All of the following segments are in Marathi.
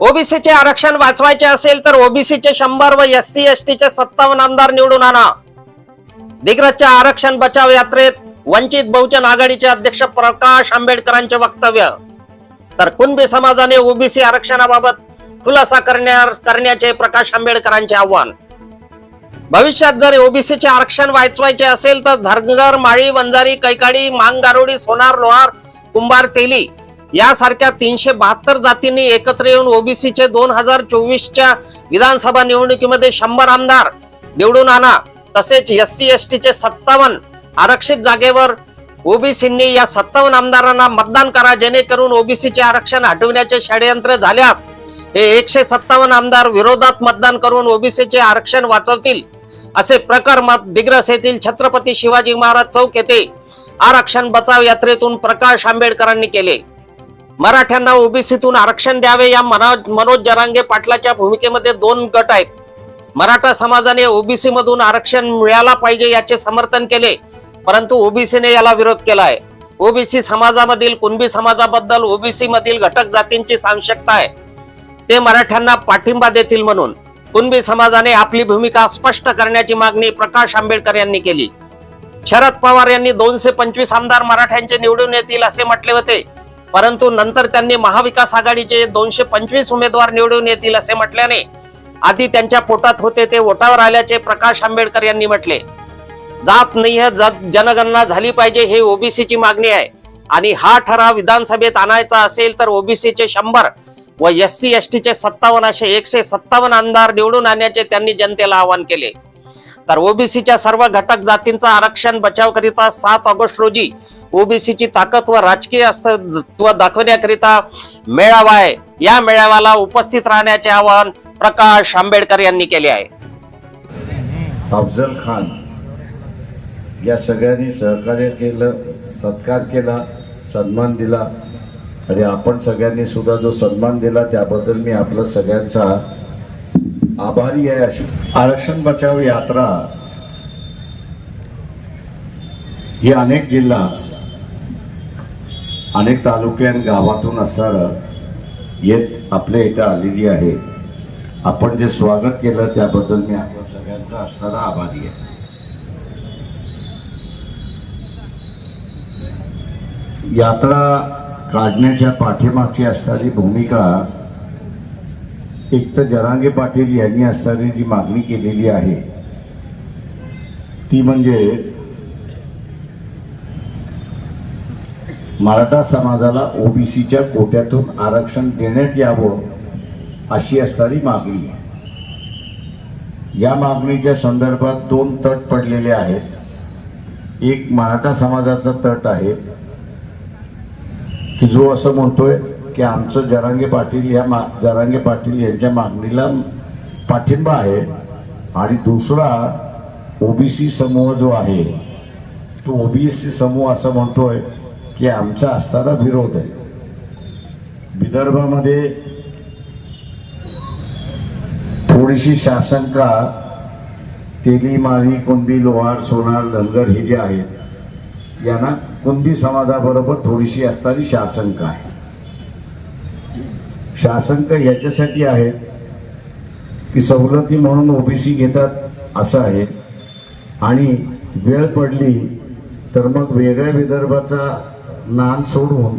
ओबीसीचे आरक्षण वाचवायचे असेल तर ओबीसीचे शंभर व एस सी एस टीचे सत्तावन्न आमदार निवडून आणा. दिग्रजच्या आरक्षण बचाव यात्रेत वंचित बहुजन आघाडीचे अध्यक्ष प्रकाश आंबेडकरांचे वक्तव्य. तर कुणबी समाजाने ओबीसी आरक्षणाबाबत खुलासा करण्या करण्याचे प्रकाश आंबेडकरांचे आव्हान. भविष्यात जर ओबीसीचे आरक्षण वाचवायचे असेल तर धरगर माळी वंजारी कैकाडी मांग गारोडी सोनार लोहार कुंभार तेली यासारख्या तीनशे बहात्तर जातींनी एकत्र येऊन ओबीसीचे दोन हजार चोवीसच्या विधानसभा निवडणुकीमध्ये शंभर आमदार निवडून आणा. तसेच एस सी एस टीचे सत्तावन्न आरक्षित जागेवर ओबीसींनी या सत्तावन्न आमदारांना मतदान करा जेणेकरून ओबीसीचे आरक्षण हटविण्याचे षडयंत्र झाल्यास हे एकशे सत्तावन्न आमदार विरोधात मतदान करून ओबीसीचे आरक्षण वाचवतील. असे प्रकार मत दिग्रस येथील छत्रपती शिवाजी महाराज चौक येथे आरक्षण बचाव यात्रेतून प्रकाश आंबेडकरांनी केले. मराठ्यांना ओबीसीतून आरक्षण द्यावे या मनोज मनोज जरांगे पाटलाच्या भूमिकेमध्ये दोन गट आहेत. मराठा समाजाने ओबीसी मधून आरक्षण मिळाला पाहिजे याचे समर्थन केले परंतु ओबीसीने याला विरोध केलाय. ओबीसी समाजामधील कुणबी समाजाबद्दल ओबीसी मधील घटक जातींची आवश्यकता आहे. ते मराठ्यांना पाठिंबा देतील म्हणून कुणबी समाजाने आपली भूमिका स्पष्ट करण्याची मागणी प्रकाश आंबेडकर यांनी केली. शरद पवार यांनी दोनशे पंचवीस आमदार मराठ्यांचे निवडून येतील असे म्हटले होते. परंतु नंतर त्यांनी महाविकास आघाडीचे दोनशे पंचवीस उमेदवार निवडून येतील असे म्हटल्याने आधी त्यांच्या पोटात होते ते ओटावर आल्याचे प्रकाश आंबेडकर यांनी म्हटले. जात नाही जनगणना झाली पाहिजे हे ओबीसीची मागणी आहे. आणि हा ठराव विधानसभेत आणायचा असेल तर ओबीसीचे शंभर व एस सी एस टीचे सत्तावन्न असे एकशे सत्तावन्न आमदार निवडून आणण्याचे त्यांनी जनतेला आवाहन केले. तर ओबीसीच्या सर्व घटक जातींचा आरक्षण बचाव करिता सात ऑगस्ट रोजी ओबीसीची ताकद व राजकीय अस्तित्व दाखवण्याकरिता मेळावा आहे या मेळाव्याला उपस्थित राहण्याचे आवाहन प्रकाश आंबेडकर यांनी केले आहे. अफजल खान या सगळ्यांनी सहकार्य केलं सत्कार केला सन्मान दिला. आणि आपण सगळ्यांनी सुद्धा जो सन्मान दिला त्याबद्दल मी आपलं सगळ्यांचा आभारी आहे अशी. आरक्षण बचाव यात्रा ही अनेक जिल्हा अनेक तालुके आणि गावातून असणारं येत आपल्या इथं आलेली आहे. आपण जे स्वागत केलं त्याबद्दल मी आपल्या सगळ्यांचा असणारा आभारी आहे. यात्रा काढण्याच्या पाठीमागची असणारी भूमिका एक तर जरांगे पाटील यांनी असणारी जी मागणी केलेली आहे. ती म्हणजे मराठा समाजाला ओबीसीच्या कोट्यातून आरक्षण देण्यात यावं अशी असणारी मागणी. आहे या मागणीच्या संदर्भात दोन तट पडलेले आहेत. एक मराठा समाजाचा तट आहे की जो असं म्हणतोय की आमचं जरांगे पाटील या मा जरांगे पाटील यांच्या मागणीला पाठिंबा आहे. आणि दुसरा ओबीसी समूह जो आहे तो ओबीसी समूह असं म्हणतोय की आमचा असणारा विरोध आहे. विदर्भामध्ये थोडीशी शासनका तेली माळी कुंभी लोहार सोनार धनगर हे जे आहेत यांना कुंभी समाजाबरोबर थोडीशी असणारी शासनका आहे. शासनक याच्यासाठी आहेत की सवलती म्हणून ओबीसी घेतात असं आहे. आणि वेळ पडली तर मग वेगळ्या विदर्भाचा नान सोडून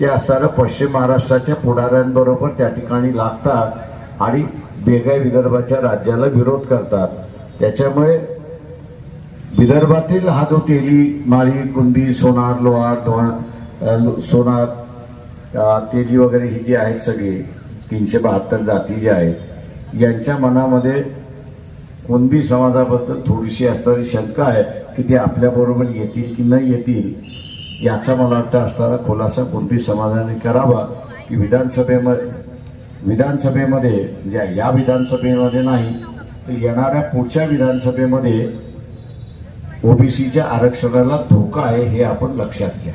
ते असणाऱ्या पश्चिम महाराष्ट्राच्या पुढाऱ्यांबरोबर त्या ठिकाणी लागतात आणि वेगळ्या विदर्भाच्या राज्याला विरोध करतात. त्याच्यामुळे विदर्भातील हा जो तेली माळी कुंडी सोनार लोहार धोण सोनार तेली वगैरे ही जी आहेत सगळी तीनशे बहात्तर जाती ज्या आहेत यांच्या मनामध्ये कुणबी समाजाबद्दल थोडीशी असणारी शंका आहे की ते आपल्याबरोबर येतील की नाही येतील याचा मला वाटतं असणारा खुलासा कुणबी समाजाने करावा की विधानसभेमध्ये विधानसभेमध्ये ज्या या विधानसभेमध्ये नाही तर येणाऱ्या पुढच्या विधानसभेमध्ये ओबीसीच्या आरक्षणाला धोका आहे हे आपण लक्षात घ्या.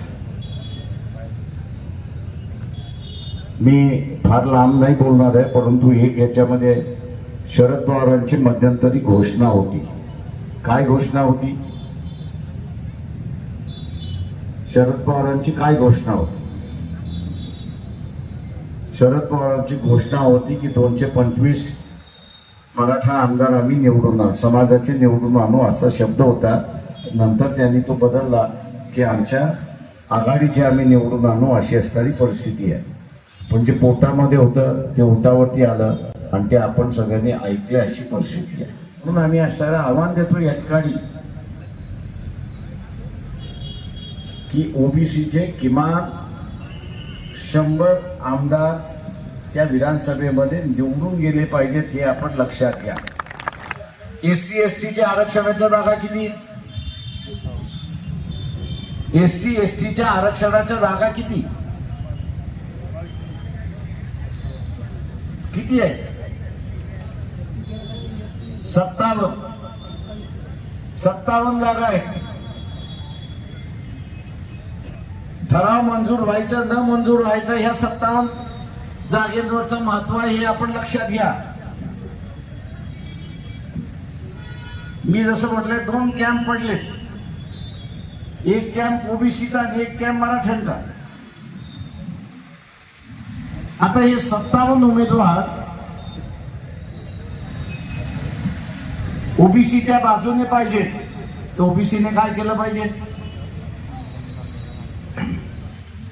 मी फार लांब नाही बोलणार आहे परंतु एक याच्यामध्ये शरद पवारांची मध्यंतरी घोषणा होती. काय घोषणा होती? शरद पवारांची काय घोषणा होती? शरद पवारांची घोषणा होती की दोनशे पंचवीस मराठा आमदार आम्ही निवडून आणू समाजाचे निवडून आणू असा शब्द होता. नंतर त्यांनी तो बदलला की आमच्या आघाडीचे आम्ही निवडून आणू अशी असणारी परिस्थिती आहे. पण जे पोटामध्ये होतं ते ओटावरती आलं आणि ते आपण सगळ्यांनी ऐकले अशी परिस्थिती आहे. म्हणून आम्ही असणारा आव्हान देतो या ठिकाणी की ओबीसीचे किमान शंभर आमदार त्या विधानसभेमध्ये निवडून गेले पाहिजेत हे आपण लक्षात घ्या. एस सी एस टीच्या आरक्षणाच्या जागा किती? एस सी एस टीच्या आरक्षणाच्या जागा किती? किती आहे? सत्तावन्न. सत्तावन्न जागा आहेत ठराव मंजूर व्हायचं न मंजूर व्हायचं ह्या सत्तावन्न जागेवरचं महत्त्व आहे हे आपण लक्षात घ्या. मी जसं म्हटलं दोन कॅम्प पडले एक कॅम्प ओबीसीचा आणि एक कॅम्प मराठ्यांचा. आता हे सत्तावन्न उमेदवार ओबीसीच्या बाजूने पाहिजे. तर ओबीसीने काय केलं पाहिजे?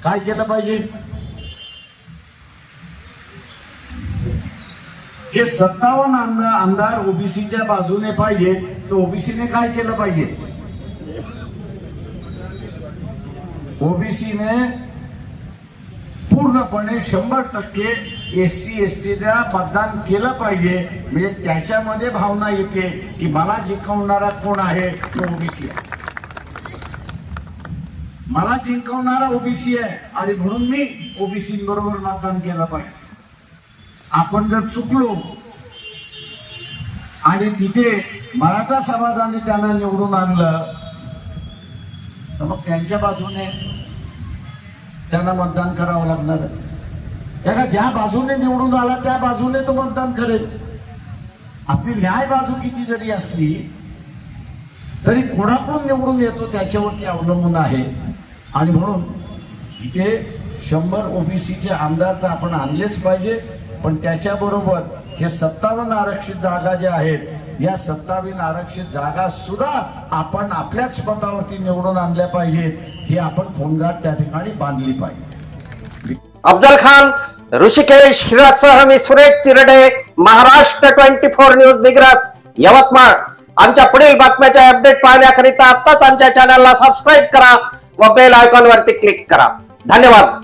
काय केलं पाहिजे? हे सत्तावन्न आमदार आमदार ओबीसीच्या बाजूने पाहिजे तर ओबीसीने काय केलं पाहिजे? ओबीसीने पूर्णपणे शंभर टक्के एस सी एस टीला मतदान केलं पाहिजे. म्हणजे त्याच्यामध्ये भावना येते की मला जिंकवणारा कोण आहे? तो ओबीसी आहे. मला जिंकवणारा ओबीसी आहे आणि म्हणून मी ओबीसी बरोबर मतदान केलं पाहिजे. आपण जर चुकलो आणि तिथे मराठा समाजाने त्यांना निवडून आणलं तर मग त्यांच्या बाजूने त्यांना मतदान करावं लागणार आहे. एका ज्या बाजूने निवडून आला त्या बाजूने तो मतदान करेल आपली न्याय बाजू किती जरी असली तरी कोणाकडून निवडून येतो त्याच्यावरती अवलंबून आहे आणि म्हणून इथे शंभर ओबीसीचे आमदार तर आपण आणलेच पाहिजे पण त्याच्याबरोबर हे सत्तावन्न आरक्षित जागा ज्या आहेत या सत्तावीन आरक्षित जागा सुद्धा आपण आपल्याच मतावरती निवडून आणल्या पाहिजेत. हे आपण फोनगाठ त्या ठिकाणी बांधली पाहिजे. अफजल खान ऋषिकेश हिरासह मी Suresh Chirde Maharashtra twenty four news Digras Yavatmal. आमच्या पुढील बातम्याचे अपडेट पाहण्याकरिता आत्ताच आमच्या चॅनलला सबस्क्राईब करा व बेल आयकॉन वरती क्लिक करा. धन्यवाद.